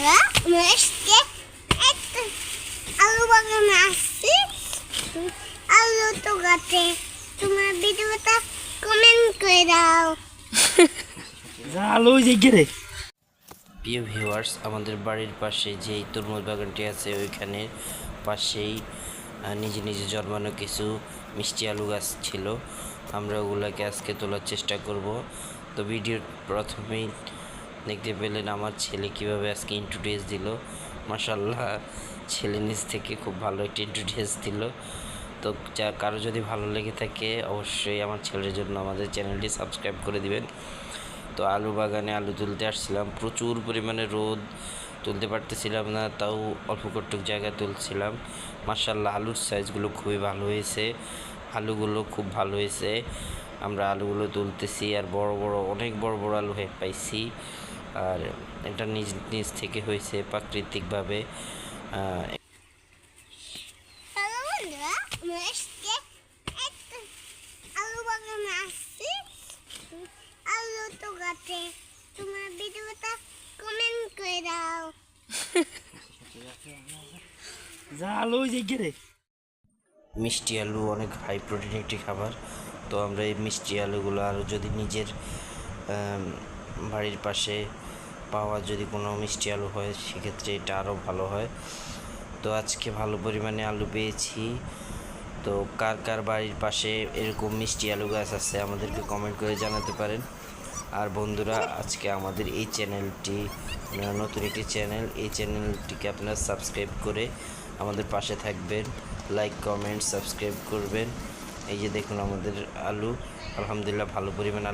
বন্ধুরা আজকে একটা আলু বাগানে আসছি আলু তো গাছে তোমার ভিডিওটা কমেন্ট করে দাও যে গেরে প্রিয় ভিউয়ার্স আমাদের বাড়ির পাশে যেই তরমুজ বাগানটি আছে ওইখানের পাশেই নিজে নিজে জন্মানো কিছু মিষ্টি আলু গাছ ছিল। আমরা ওগুলোকে আজকে তোলার চেষ্টা করব। তো ভিডিওর প্রথমেই দেখতে পেলেন আমার ছেলে কীভাবে আজকে ইন্ট্রোডিউস দিল। মাসাল্লাহ ছেলে নিজ থেকে খুব ভালো একটা ইন্ট্রোডিউস দিল। তো যা, কারও যদি ভালো লেগে থাকে, অবশ্যই আমার ছেলের জন্য আমাদের চ্যানেলটি সাবস্ক্রাইব করে দিবেন। তো আলু বাগানে আলু তুলতে আসছিলাম, প্রচুর পরিমাণে রোদ, তুলতে পারতেছিলাম না, তাও অল্প কটুক জায়গায় তুলছিলাম। মার্শাল্লাহ আলুর সাইজগুলো খুবই ভালো হয়েছে, আলুগুলো খুব ভালো হয়েছে। আমরা আলুগুলো তুলতেছি আর বড় বড় অনেক বড় বড় আলু হয়ে পাইছি। আর এটা নিজ নিজ থেকে হয়েছে প্রাকৃতিকভাবে। আলু বাগানে আসছি। আলু তো গাছে। তোমার ভিডিওটা কমেন্ট করে দাও। জালো যে গেরে মিষ্টি আলু অনেক হাই প্রোটিন একটি খাবার। তো আমরা এই মিষ্টি আলুগুলো আরও যদি নিজের বাড়ির পাশে পাওয়া যদি কোনো মিষ্টি আলু হয়, সেক্ষেত্রে এটা আরও ভালো হয়। তো আজকে ভালো পরিমাণে আলু পেয়েছি। তো কার কার বাড়ির পাশে এরকম মিষ্টি আলু গাছ আছে, আমাদেরকে কমেন্ট করে জানাতে পারেন। আর বন্ধুরা, আজকে আমাদের এই চ্যানেলটি নতুন একটি চ্যানেল, এই চ্যানেলটিকে আপনারা সাবস্ক্রাইব করে আমাদের পাশে থাকবেন। লাইক কমেন্ট সাবস্ক্রাইব করবেন। এই যে দেখুন আমাদের আলু আলহামদুলিল্লাহ ভালো পরিমাণ আলু